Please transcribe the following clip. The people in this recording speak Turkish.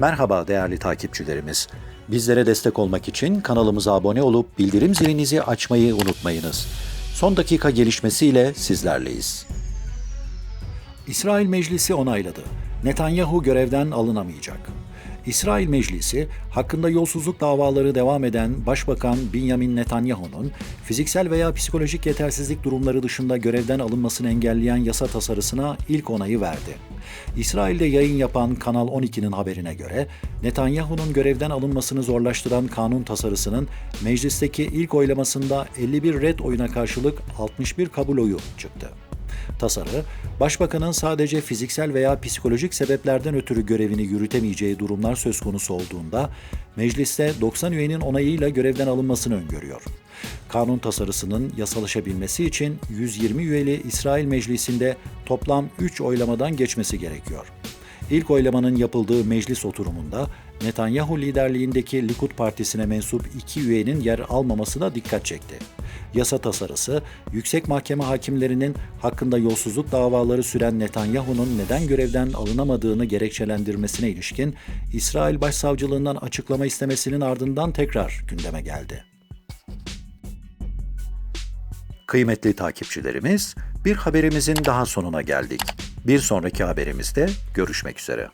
Merhaba değerli takipçilerimiz. Bizlere destek olmak için kanalımıza abone olup bildirim zilinizi açmayı unutmayınız. Son dakika gelişmesiyle sizlerleyiz. İsrail Meclisi onayladı. Netanyahu görevden alınamayacak. İsrail Meclisi, hakkında yolsuzluk davaları devam eden Başbakan Benjamin Netanyahu'nun fiziksel veya psikolojik yetersizlik durumları dışında görevden alınmasını engelleyen yasa tasarısına ilk onayı verdi. İsrail'de yayın yapan Kanal 12'nin haberine göre Netanyahu'nun görevden alınmasını zorlaştıran kanun tasarısının meclisteki ilk oylamasında 51 red oyuna karşılık 61 kabul oyu çıktı. Tasarı, Başbakanın sadece fiziksel veya psikolojik sebeplerden ötürü görevini yürütemeyeceği durumlar söz konusu olduğunda, mecliste 90 üyenin onayıyla görevden alınmasını öngörüyor. Kanun tasarısının yasalaşabilmesi için 120 üyeli İsrail Meclisi'nde toplam 3 oylamadan geçmesi gerekiyor. İlk oylamanın yapıldığı meclis oturumunda Netanyahu liderliğindeki Likud Partisi'ne mensup iki üyenin yer almamasına dikkat çekti. Yasa tasarısı, yüksek mahkeme hakimlerinin hakkında yolsuzluk davaları süren Netanyahu'nun neden görevden alınamadığını gerekçelendirmesine ilişkin İsrail Başsavcılığından açıklama istemesinin ardından tekrar gündeme geldi. Kıymetli takipçilerimiz, bir haberimizin daha sonuna geldik. Bir sonraki haberimizde görüşmek üzere.